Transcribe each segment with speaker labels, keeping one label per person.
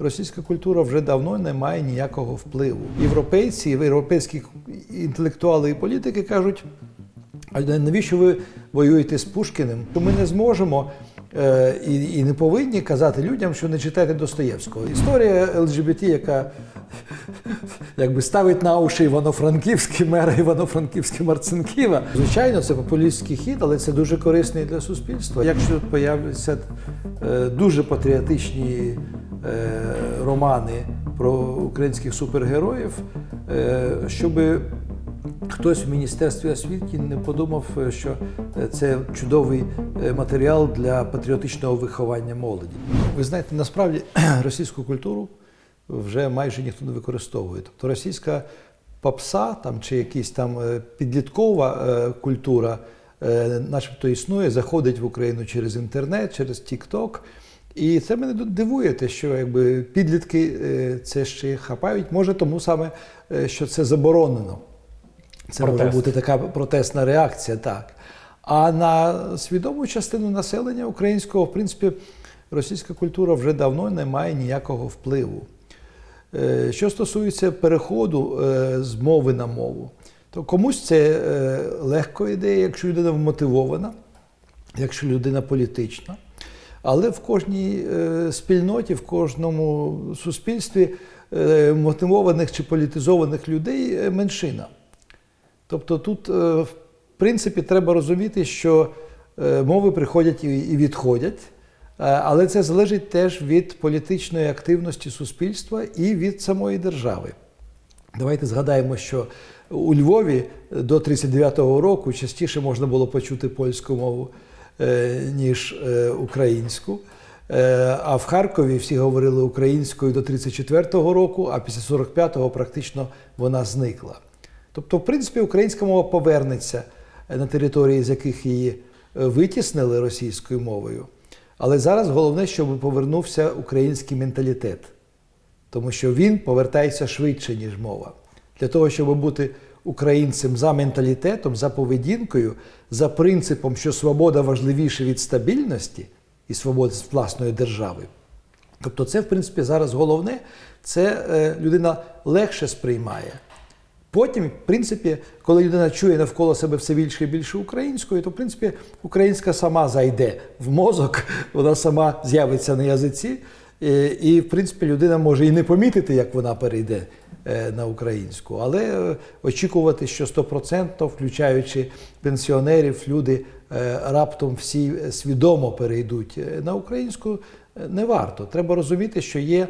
Speaker 1: Російська культура вже давно не має ніякого впливу. Європейці, європейські інтелектуали і політики кажуть, навіщо ви воюєте з Пушкіним? То ми не зможемо е, і, і не повинні казати людям, що не читайте Достоєвського. Історія ЛГБТ, яка якби ставить на уші Івано-Франківський мера Івано-Франківський Марцинківа. Звичайно, це популістський хід, але це дуже корисний для суспільства. Якщо тут появляться е, дуже патріотичні е, романи про українських супергероїв, е, щоби Хтось в міністерстві освіти не подумав, що це чудовий матеріал для патріотичного виховання молоді. Ви знаєте, насправді російську культуру вже майже ніхто не використовує. Тобто російська попса там чи якась там е, підліткова е, культура, е, начебто існує, заходить в Україну через інтернет, через TikTok. І це мене дивує, те, що якби підлітки це ще хапають. Може, тому саме, що це заборонено. Це може бути така протестна реакція, так. А на свідому частину населення українського, в принципі, російська культура вже давно не має ніякого впливу. Е, Що стосується переходу е, з мови на мову, то комусь це е, легко йде, якщо людина вмотивована, якщо людина політична. Але в кожній спільноті, в кожному суспільстві мотивованих чи політизованих людей меншина. Тобто тут, в принципі, треба розуміти, що мови приходять і відходять, але це залежить теж від політичної активності суспільства і від самої держави. Давайте згадаємо, що у Львові до 39-го року частіше можна було почути польську мову, е, ніж е, українську. Е, А в Харкові всі говорили українською до 34-го року, а після 45-го практично вона зникла. Тобто, в принципі, українська мова повернеться на території, з яких її е, витіснили російською мовою. Але зараз головне, щоб повернувся український менталітет, тому що він повертається швидше, ніж мова. Для того, щоб бути українцем за менталітетом, за поведінкою, за принципом, що свобода важливіша від стабільності і свободи з власної держави. Тобто, це, в принципі, зараз головне, це е, людина легше сприймає. Потім, в принципі, коли людина чує навколо себе все більше і більше української, то в принципі українська сама зайде в мозок, вона сама з'явиться на язиці, і, і в принципі людина може і не помітити, як вона перейде е, на українську, але е, очікувати, що 100%, включаючи пенсіонерів, люди е, раптом всі свідомо перейдуть е, на українську, е, не варто. Треба розуміти, що є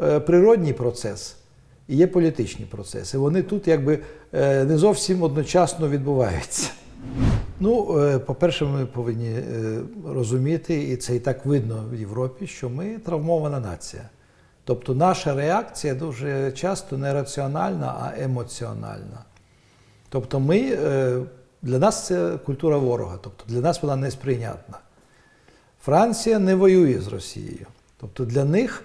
Speaker 1: е, природній процес і є політичні процеси. Вони тут якби е, не зовсім одночасно відбуваються. Ну, е, по-перше, ми повинні е, розуміти, і це і так видно в Європі, що ми травмована нація. Тобто наша реакція дуже часто не раціональна, а емоціональна. Тобто, ми, для нас це культура ворога, тобто для нас вона несприйнятна. Франція не воює з Росією. Тобто для них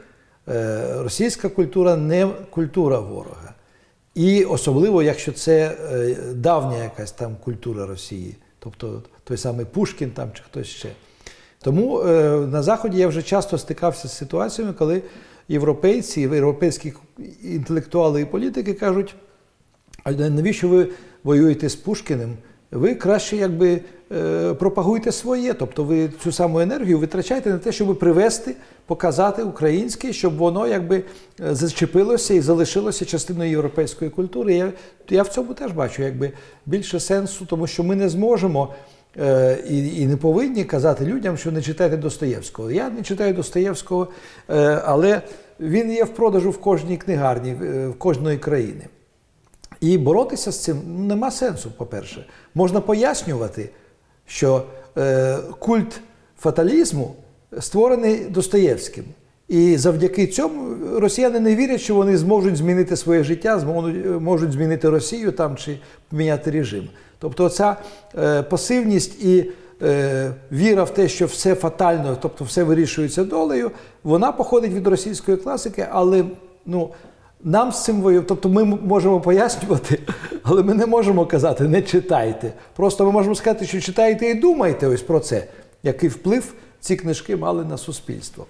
Speaker 1: російська культура не культура ворога. І особливо, якщо це е, давня якась там культура Росії, тобто той самий Пушкін там чи хтось ще. Тому е, на Заході я вже часто стикався з ситуаціями, коли європейці, європейські інтелектуали і політики кажуть, навіщо ви воюєте з Пушкіним? Ви краще якби е, пропагуйте своє, тобто ви цю саму енергію витрачаєте на те, щоб привести, показати українське, щоб воно якби е, зачепилося і залишилося частиною європейської культури. Я, я в цьому теж бачу якби більше сенсу, тому що ми не зможемо е, і, і не повинні казати людям, що не читайте Достоєвського. Я не читаю Достоєвського, е, але він є в продажу в кожній книгарні, е, в кожної країни. І боротися з цим ну, нема сенсу, по-перше. Можна пояснювати, що е, культ фаталізму створений Достоєвським. І завдяки цьому росіяни не вірять, що вони зможуть змінити своє життя, зможуть, можуть змінити Росію там чи поміняти режим. Тобто ця е, пасивність і е, віра в те, що все фатально, тобто все вирішується долею, вона походить від російської класики, але ну. Нам з цим воювати, тобто ми можемо пояснювати, але ми не можемо казати не читайте. Просто ми можемо сказати, що читайте і думайте ось про це, який вплив ці книжки мали на суспільство.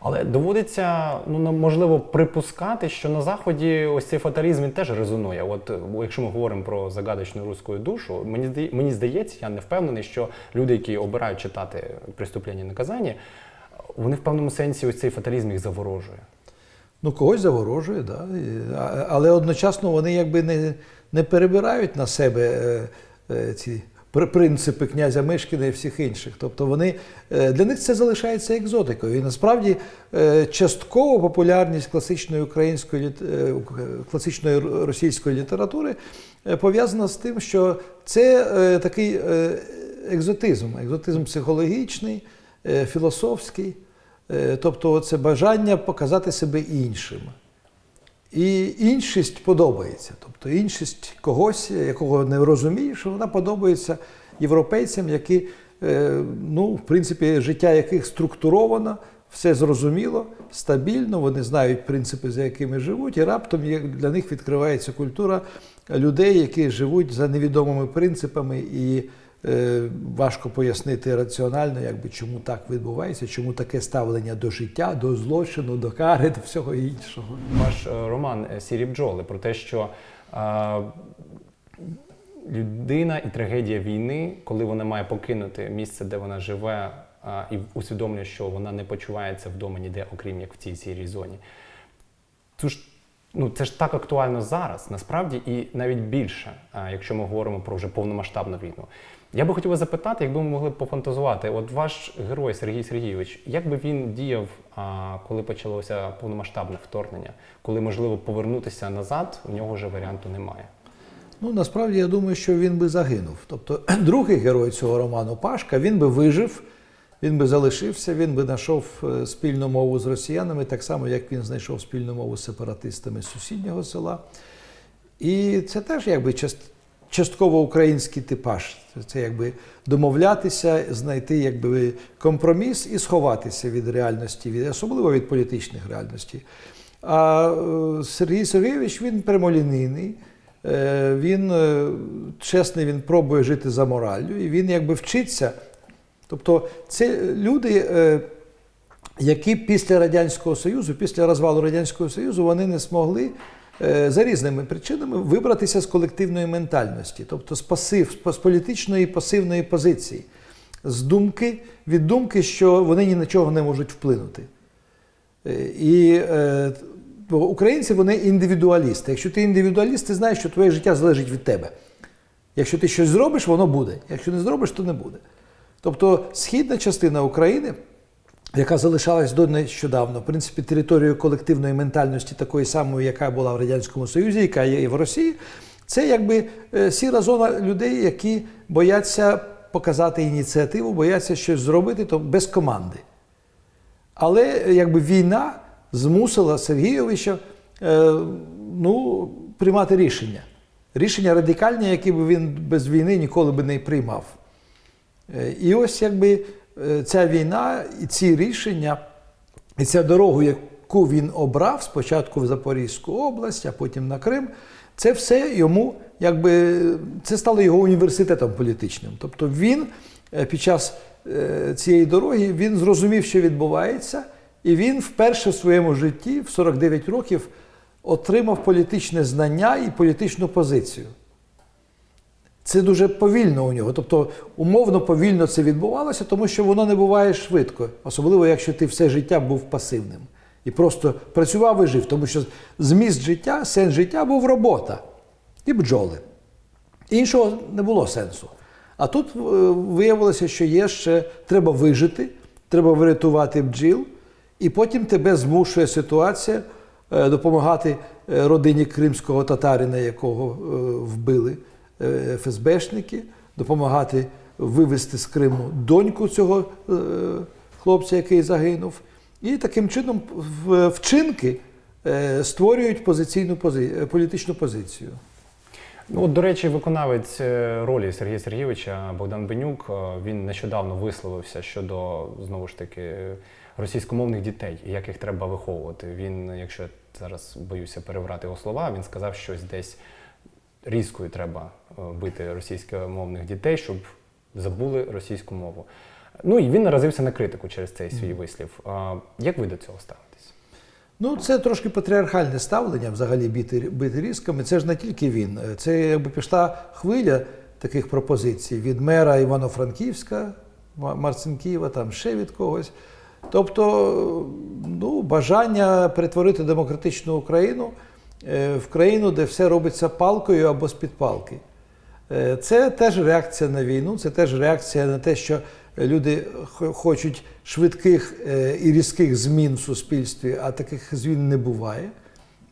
Speaker 2: Але доводиться, ну можливо, припускати, що на заході ось цей фаталізм він теж резонує. От е, якщо ми говоримо про загадочну руську душу, мені мені здається, я не впевнений, що люди, які обирають читати преступлення наказання, вони в певному сенсі ось цей фаталізм їх заворожує.
Speaker 1: Ну, когось заворожує, да. Але одночасно вони якби не, не перебирають на себе е, е, ці принципи князя Мишкіна і всіх інших. Тобто вони, е, для них це залишається екзотикою. І насправді частково популярність класичної української класичної російської літератури пов'язана з тим, що це такий екзотизм, екзотизм психологічний, філософський. Е, Тобто це бажання показати себе іншим. І іншість подобається. Тобто іншість когось, якого не розумієш, вона подобається європейцям, які, е, ну, в принципі, життя яких структуровано, все зрозуміло, стабільно, вони знають принципи, за якими живуть, і раптом для них відкривається культура людей, які живуть за невідомими принципами і важко пояснити раціонально, якби чому так відбувається, чому таке ставлення до життя, до злочину, до кари, до всього іншого.
Speaker 2: Ваш е, роман е, Сірі бджоли про те, що е, людина і трагедія війни, коли вона має покинути місце, де вона живе, е, і усвідомлює, що вона не почувається вдома ніде, окрім як в цій сірій зоні. Це ж, ну, це ж так актуально зараз, насправді, і навіть більше, е, якщо ми говоримо про вже повномасштабну війну. Я би хотів запитати, якби ми могли пофантазувати, от ваш герой Сергій Сергійович, як би він діяв, коли почалося повномасштабне вторгнення, коли можливо повернутися назад, у нього вже варіанту немає.
Speaker 1: Ну, насправді я думаю, що він би загинув. Тобто, другий герой цього роману Пашка, він би вижив, він би залишився, він би знайшов е, спільну мову з росіянами, так само, як він знайшов спільну мову з сепаратистами сусіднього села. І це теж якби част- частково український типаж. Це, якби домовлятися, знайти якби компроміс і сховатися від реальності, від, особливо від політичних реальностей. А е, Сергій Сергійович він прямолінійний, е, він е, чесний, він пробує жити за мораллю, і він якби вчиться. Тобто, це люди. які після Радянського Союзу, після розвалу Радянського Союзу, вони не змогли за різними причинами вибратися з колективної ментальності, тобто з пасив, з політичної пасивної позиції, з думки, від думки, що вони ні на чого не можуть вплинути. Е, І е, українці вони індивідуалісти. Якщо ти індивідуаліст, ти знаєш, що твоє життя залежить від тебе. Якщо ти щось зробиш, воно буде. Якщо не зробиш, то не буде. Тобто східна частина України, яка залишалась до нещодавно, в принципі, територією колективної ментальності, такої самої, яка була в Радянському Союзі, яка є і в Росії, це якби е, сіра зона людей, які бояться показати ініціативу, бояться щось зробити, то без команди. Але якби війна змусила Сергійовича е, ну, приймати рішення. Рішення радикальні, які б він без війни ніколи би не приймав. Е, І ось якби ця війна і ці рішення, і ця дорогу, яку він обрав спочатку в Запорізьку область, а потім на Крим, це все йому, якби це стало його університетом політичним. Тобто він е, під час е, цієї дороги він зрозумів, що відбувається, і він вперше в своєму житті, в 49 років, отримав політичне знання і політичну позицію. Це дуже повільно у нього. Тобто, умовно повільно це відбувалося, тому що воно не буває швидко, особливо якщо ти все життя був пасивним і просто працював і жив, тому що зміст життя, сенс життя був робота і бджоли. Іншого не було сенсу. А тут е, виявилося, що є ще треба вижити, треба врятувати бджіл, і потім тебе змушує ситуація е, допомагати е, родині кримського татарина, якого вбили ФСБшники, допомагати вивезти з Криму доньку цього е, хлопця, який загинув. І таким чином вчинки е, створюють позиційну пози- політичну позицію.
Speaker 2: Ну, от, до речі, виконавець е, ролі Сергія Сергійовича Богдан Бенюк, е, він нещодавно висловився щодо знову ж таки російськомовних дітей і як їх треба виховувати. Він, якщо я зараз боюся переврати його слова, він сказав, що десь різкою треба е, бити російськомовних дітей, щоб забули російську мову. Ну і він наразився на критику через цей свій вислів. Як ви до цього ставитесь?
Speaker 1: Ну, це трошки патріархальне ставлення взагалі бити, бити різками. Це ж не тільки він. Це якби пішла хвиля таких пропозицій від мера Івано-Франківська, Ма- Марцинківа, там ще від когось. Тобто, ну, бажання перетворити демократичну Україну е, в країну, де все робиться палкою або з-під палки. Е, Це теж реакція на війну, це теж реакція на те, що люди хочуть швидких е, і різких змін в суспільстві, а таких змін не буває.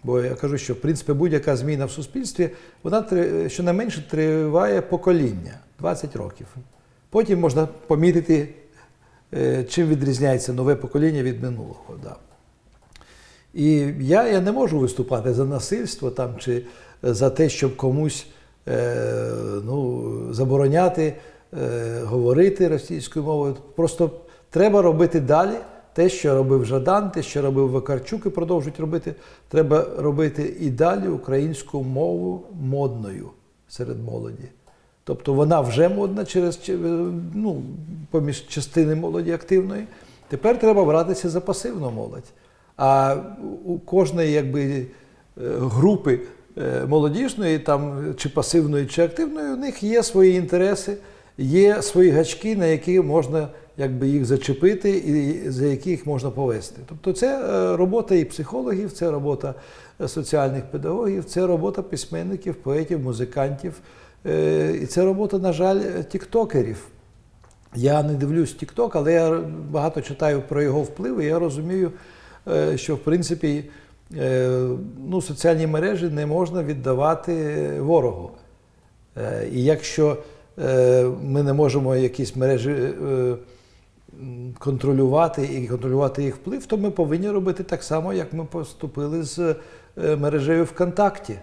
Speaker 1: Бо я кажу, що в принципі будь-яка зміна в суспільстві, вона щонайменше триває покоління 20 років. Потім можна помітити, е, чим відрізняється нове покоління від минулого. Да. І я, я не можу виступати за насильство там, чи за те, щоб комусь е, ну, забороняти е, говорити російською мовою. Просто треба робити далі те, що робив Жадан, те, що робив Вакарчук і продовжують робити. Треба робити і далі українську мову модною серед молоді. Тобто вона вже модна через чи- ну, поміж частини молоді активної. Тепер треба братися за пасивну молодь. А у кожної якби, е, групи е, молодіжної, там, чи пасивної, чи активної, у них є свої інтереси, є свої гачки, на які можна якби, їх зачепити і за які їх можна повести. Тобто це е, робота і психологів, це робота соціальних педагогів, це робота письменників, поетів, музикантів. І це робота, на жаль, тіктокерів. Я не дивлюсь TikTok, але я багато читаю про його вплив, і я розумію, що в принципі е, ну, соціальні мережі не можна віддавати ворогу. Е, І якщо е, ми не можемо якісь мережі е, контролювати і контролювати їх вплив, то ми повинні робити так само, як ми поступили з е, мережею ВКонтакті.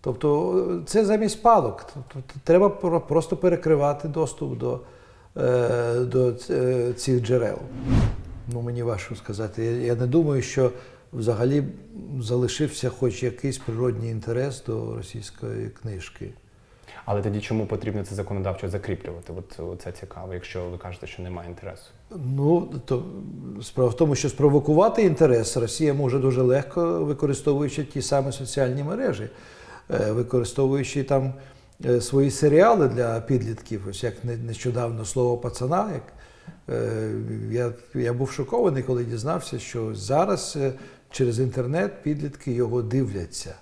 Speaker 1: Тобто е, це замість палок. Тобто треба просто перекривати доступ до, е, до цих джерел. Ну, мені важко сказати. Я, я не думаю, що взагалі залишився хоч якийсь природній інтерес до російської книжки.
Speaker 2: Але тоді чому потрібно це законодавчо закріплювати? От це цікаво, якщо ви кажете, що немає інтересу.
Speaker 1: Ну, то справа в тому, що спровокувати інтерес Росія може дуже легко, використовуючи ті самі соціальні мережі, е, використовуючи там е, свої серіали для підлітків, ось як нещодавно слово пацана. Як, я, я був шокований, коли дізнався, що зараз е, через інтернет підлітки його дивляться.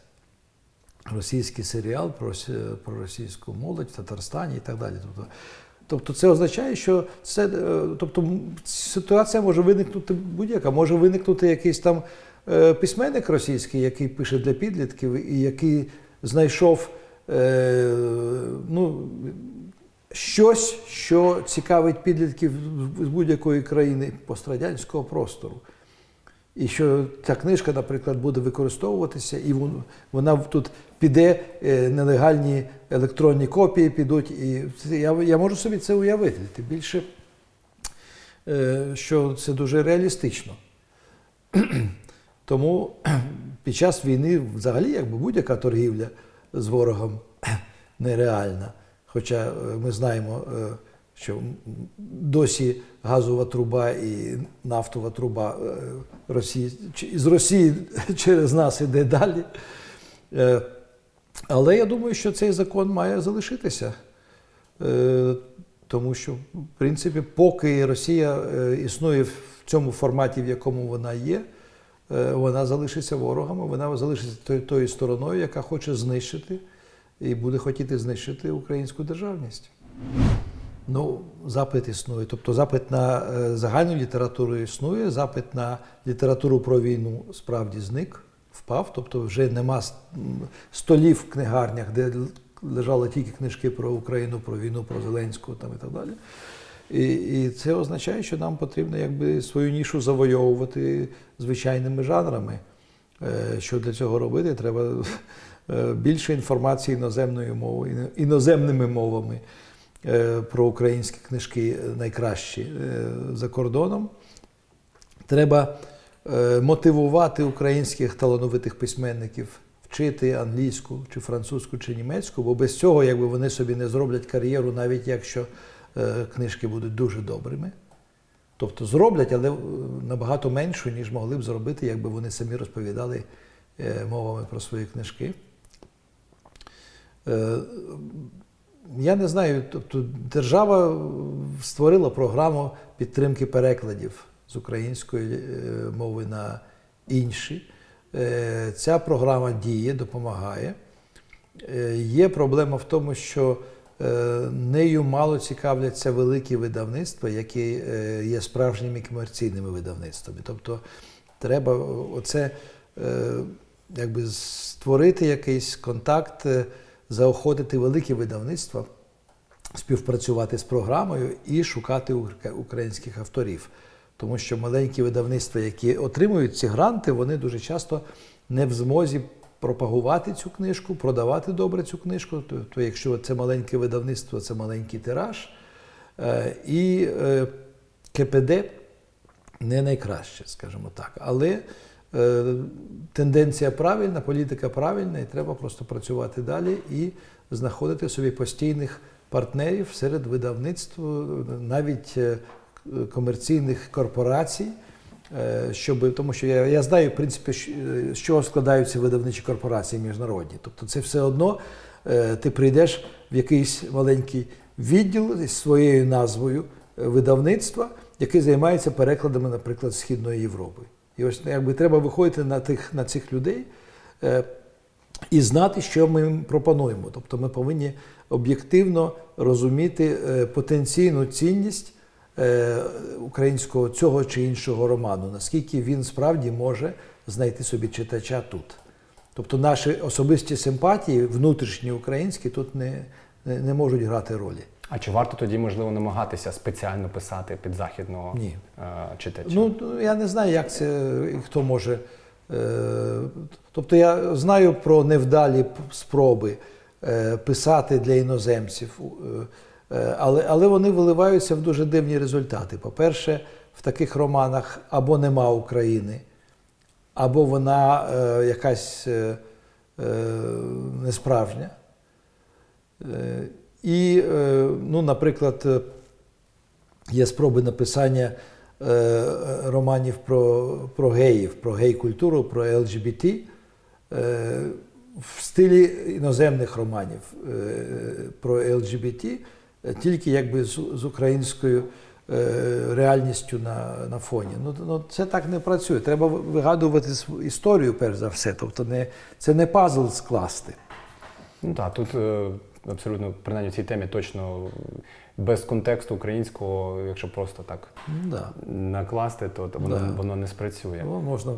Speaker 1: Російський серіал про, про російську молодь в Татарстані і так далі. Тобто, тобто це означає, що це, е, тобто, ситуація може виникнути будь-яка. Може виникнути якийсь там е, письменник російський, який пише для підлітків, і який знайшов е, ну, щось, що цікавить підлітків з будь-якої країни пострадянського простору. І що ця книжка, наприклад, буде використовуватися, і вона тут піде, е, нелегальні електронні копії підуть. І я, я можу собі це уявити. Тим більше, е, що це дуже реалістично. Тому під час війни взагалі якби будь-яка торгівля з ворогом нереальна. Хоча е, ми знаємо, е, що досі газова труба і нафтова труба е, Росії, з Росії через нас іде далі. Але я думаю, що цей закон має залишитися. Тому що, в принципі, поки Росія існує в цьому форматі, в якому вона є, вона залишиться ворогом, вона залишиться тою, тою стороною, яка хоче знищити і буде хотіти знищити українську державність. Ну, запит існує. Тобто запит на е, загальну літературу існує, запит на літературу про війну справді зник, впав. Тобто вже нема столів в книгарнях, де лежали тільки книжки про Україну, про війну, про Зеленського там, і так далі. І, і це означає, що нам потрібно якби свою нішу завойовувати звичайними жанрами. Е, Що для цього робити? Треба більше інформації іноземною мовою, іноземними мовами е, про українські книжки найкращі е, за кордоном. Треба е, мотивувати українських талановитих письменників вчити англійську, чи французьку, чи німецьку, бо без цього якби вони собі не зроблять кар'єру, навіть якщо е, книжки будуть дуже добрими. Тобто зроблять, але е, набагато меншу, ніж могли б зробити, якби вони самі розповідали е, мовами про свої книжки. Е, Я не знаю, тобто держава створила програму підтримки перекладів з української е, мови на інші. Е, Ця програма діє, допомагає. Є проблема в тому, що нею мало цікавляться великі видавництва, які є справжніми комерційними видавництвами. Тобто треба оце якби створити якийсь контакт, заохотити великі видавництва співпрацювати з програмою і шукати українських авторів. Тому що маленькі видавництва, які отримують ці гранти, вони дуже часто не в змозі пропагувати цю книжку, продавати добре цю книжку. Тобто, якщо це маленьке видавництво, це маленький тираж. Е, І е, КПД не найкраще, скажімо так. Але тенденція правильна, політика правильна, і треба просто працювати далі і знаходити собі постійних партнерів серед видавництв, навіть е, комерційних корпорацій. е, Щоб, тому що я, я знаю, в принципі, е, з чого складаються видавничі корпорації міжнародні. Тобто це все одно е, ти прийдеш в якийсь маленький відділ зі своєю назвою е, видавництва, який займається перекладами, наприклад, Східної Європи. І ось якби треба виходити на, тих, на цих людей е, і знати, що ми їм пропонуємо. Тобто ми повинні об'єктивно розуміти е, потенційну цінність е, українського цього чи іншого роману, наскільки він справді може знайти собі читача тут. Тобто наші особисті симпатії, внутрішні українські, тут не, не, не можуть грати ролі.
Speaker 2: А чи варто тоді, можливо, намагатися спеціально писати під західного
Speaker 1: Ні.
Speaker 2: е, читача?
Speaker 1: Ну, я не знаю, як це хто може. е, Тобто я знаю про невдалі спроби е, писати для іноземців, але, але вони виливаються в дуже дивні результати. По-перше, в таких романах або нема України, або вона якась несправжня. І, е, ну, наприклад, е, є спроби написання е, романів про, про геїв, про гей-культуру, про ЛГБТ в стилі іноземних романів про ЛГБТ, тільки якби з, з українською реальністю на, на фоні. Ну, ну, це так не працює. Треба вигадувати історію, перш за все. Тобто не, це не пазл скласти.
Speaker 2: Ну так, тут абсолютно, принаймні в цій темі точно без контексту українського, якщо просто так
Speaker 1: Ну, да.
Speaker 2: накласти, то, то воно,
Speaker 1: Да.
Speaker 2: воно не спрацює.
Speaker 1: Ну, можна,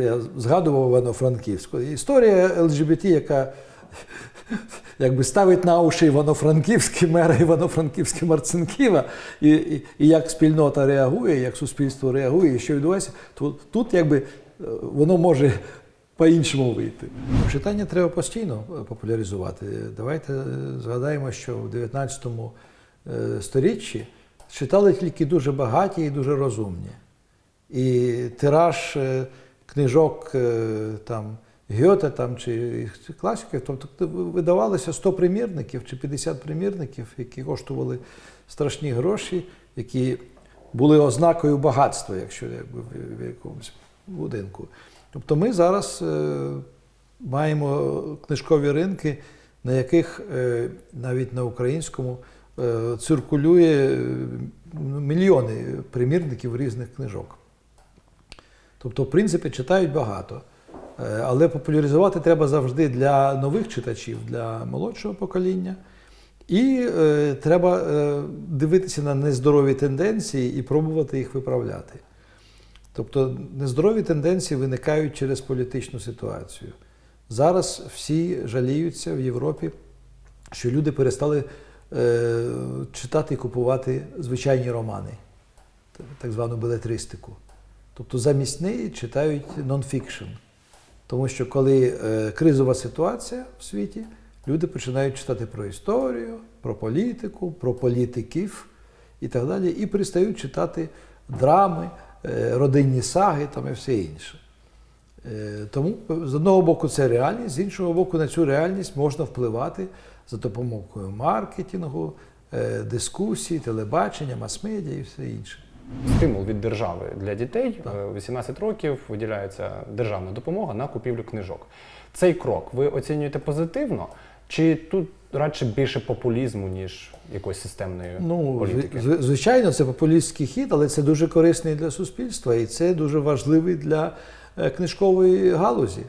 Speaker 1: я згадував Івано-Франківську. Історія ЛГБТ, яка якби ставить на уші Івано-Франківські мера Івано-Франківські Марцинківа, і, і, і як спільнота реагує, як суспільство реагує, і що відбувається, то тут якби е, воно може по-іншому вийти. Читання треба постійно е, популяризувати. Давайте е, згадаємо, що в 19 е, сторіччі читали тільки дуже багаті і дуже розумні. І тираж книжок там, Гьоте там, чи класиків, тобто видавалося 100 примірників чи 50 примірників, які коштували страшні гроші, які були ознакою багатства, якщо якби, в якомусь будинку. Тобто ми зараз е, маємо книжкові ринки, на яких е, навіть на українському е, циркулює мільйони примірників різних книжок. Тобто, в принципі, читають багато. Але популяризувати треба завжди для нових читачів, для молодшого покоління. І е, треба е, дивитися на нездорові тенденції і пробувати їх виправляти. Тобто нездорові тенденції виникають через політичну ситуацію. Зараз всі жаліються в Європі, що люди перестали е, читати і купувати звичайні романи, так звану белетристику. Тобто замість неї читають нонфікшн. Тому що коли е, кризова ситуація в світі, люди починають читати про історію, про політику, про політиків і так далі, і перестають читати драми, родинні саги там і все інше. Е, Тому з одного боку це реальність, з іншого боку, на цю реальність можна впливати за допомогою маркетингу, е, дискусії, телебачення, мас-медіа і все інше.
Speaker 2: Стимул від держави для дітей Е, 18 років виділяється державна допомога на купівлю книжок. Цей крок ви оцінюєте позитивно, чи тут радше більше популізму, ніж якоїсь системної
Speaker 1: Ну,
Speaker 2: політики?
Speaker 1: зв- звичайно, це популістський хід, але це дуже корисний для суспільства і це дуже важливий для е, книжкової галузі.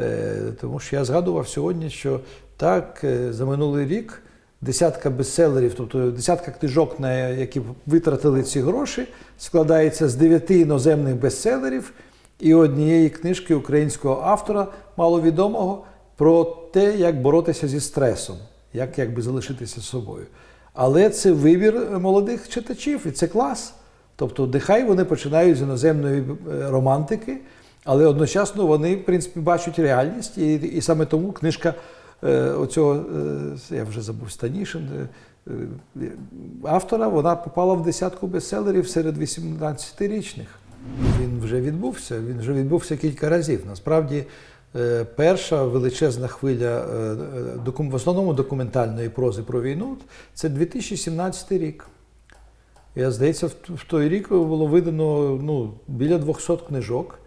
Speaker 1: Е, Тому що я згадував сьогодні, що так, е, за минулий рік десятка бестселерів, тобто десятка книжок, на які витратили ці гроші, складається з дев'яти іноземних бестселерів і однієї книжки українського автора, маловідомого, про те, як боротися зі стресом, як якби залишитися собою. Але це вибір молодих читачів, і це клас. Тобто, нехай вони починають з іноземної е, романтики, але одночасно вони, в принципі, бачать реальність, і, і саме тому книжка е, оцього, е, я вже забув Станішин, е, е, автора, вона попала в десятку бестселерів серед 18-річних. Він вже відбувся, він вже відбувся кілька разів. Насправді, перша величезна хвиля е, е, в основному документальної прози про війну це 2017 рік. Я здається, в той рік було видано ну, біля 200 книжок,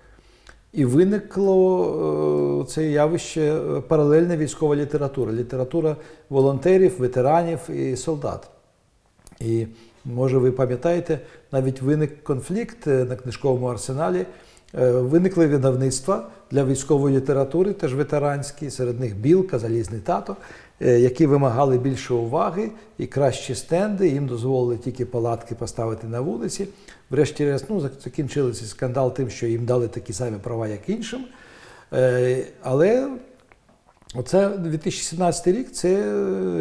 Speaker 1: і виникло е, це явище е, паралельна військова література, література волонтерів, ветеранів і солдат. І може ви пам'ятаєте, навіть виник конфлікт е, на книжковому арсеналі. Е, Виникли видавництва для військової літератури, теж ветеранські, серед них Білка, Залізний тато, е, які вимагали більше уваги і кращі стенди. Їм дозволили тільки палатки поставити на вулиці. Врешті-решт ну, зак- закінчили цей скандал тим, що їм дали такі самі права, як іншим. Е, Але Оце 2017 рік це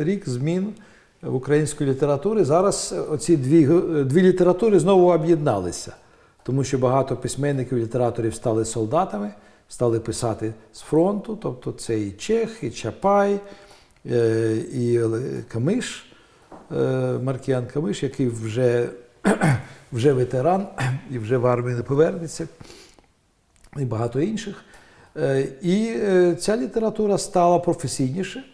Speaker 1: рік змін в української літератури. Зараз оці дві, дві літератури знову об'єдналися, тому що багато письменників, літераторів стали солдатами, стали писати з фронту. Тобто це і Чех, і Чапай, е, і Камиш, е, Маркіян Камиш, який вже, вже ветеран і вже в армії не повернеться і багато інших. Е, І ця література стала професійніше,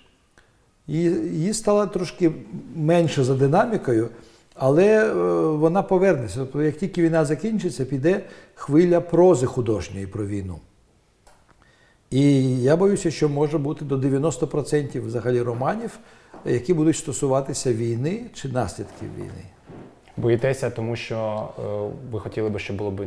Speaker 1: її стало трошки менше за динамікою, але е, вона повернеться. Тобто, як тільки війна закінчиться, піде хвиля прози художньої про війну. І я боюся, що може бути до 90% взагалі романів, які будуть стосуватися війни чи наслідків війни.
Speaker 2: Боїтеся, тому що е, ви хотіли би, щоб було б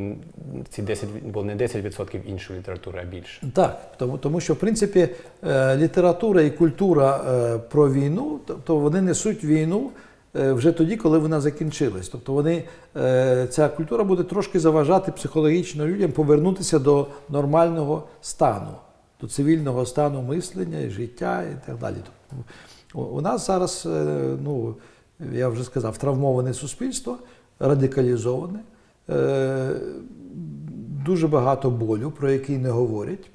Speaker 2: ці 10, було не 10% іншої літератури, а більше.
Speaker 1: Так, тому, тому що в принципі е, література і культура е, про війну, тобто вони несуть війну вже тоді, коли вона закінчилась. Тобто вони, е, ця культура буде трошки заважати психологічно людям повернутися до нормального стану, до цивільного стану мислення життя і так далі. Тобто, у- нас зараз, е, ну я вже сказав, травмоване суспільство, радикалізоване. е, Дуже багато болю, про який не говорять.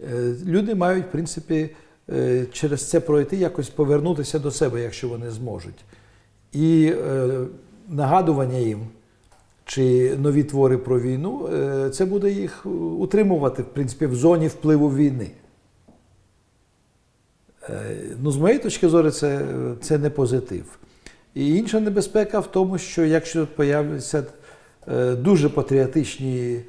Speaker 1: Е, Люди мають, в принципі, е, через це пройти, якось повернутися до себе, якщо вони зможуть. І е, нагадування їм чи нові твори про війну, е, це буде їх утримувати, в принципі, в зоні впливу війни. Е, Ну, з моєї точки зору, це, це не позитив. І інша небезпека в тому, що якщо появляться е, дуже патріотичні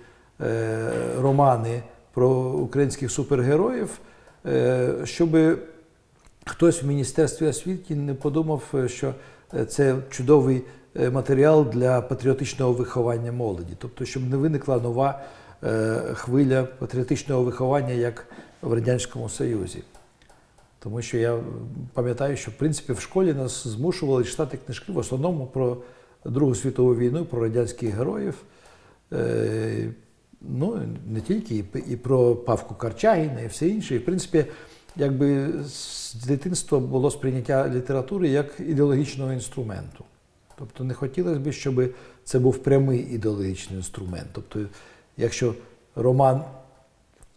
Speaker 1: е, романи про українських супергероїв, е, щоб хтось в Міністерстві освіти не подумав, е, що е, це чудовий е, матеріал для патріотичного виховання молоді. Тобто, щоб не виникла нова е, хвиля патріотичного виховання, як в Радянському Союзі. Тому що я пам'ятаю, що в принципі в школі нас змушували читати книжки в основному про Другу світову війну, про радянських героїв. Ну, не тільки, і про Павку Карчагіна, і все інше. І, в принципі, якби з дитинства було сприйняття літератури як ідеологічного інструменту. Тобто не хотілося б, щоб це був прямий ідеологічний інструмент. Тобто, якщо роман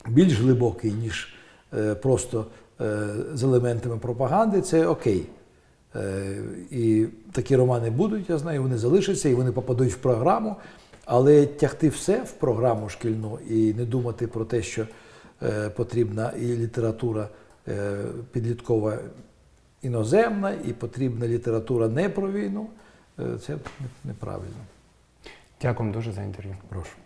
Speaker 1: більш глибокий, ніж е, просто е, з елементами пропаганди, це окей. Е, і такі романи будуть, я знаю, вони залишаться і вони попадуть в програму. Але тягти все в програму шкільну і не думати про те, що е, потрібна і література е, підліткова іноземна і потрібна література не про війну, е, це неправильно.
Speaker 2: Дякую дуже за інтерв'ю.
Speaker 1: Прошу.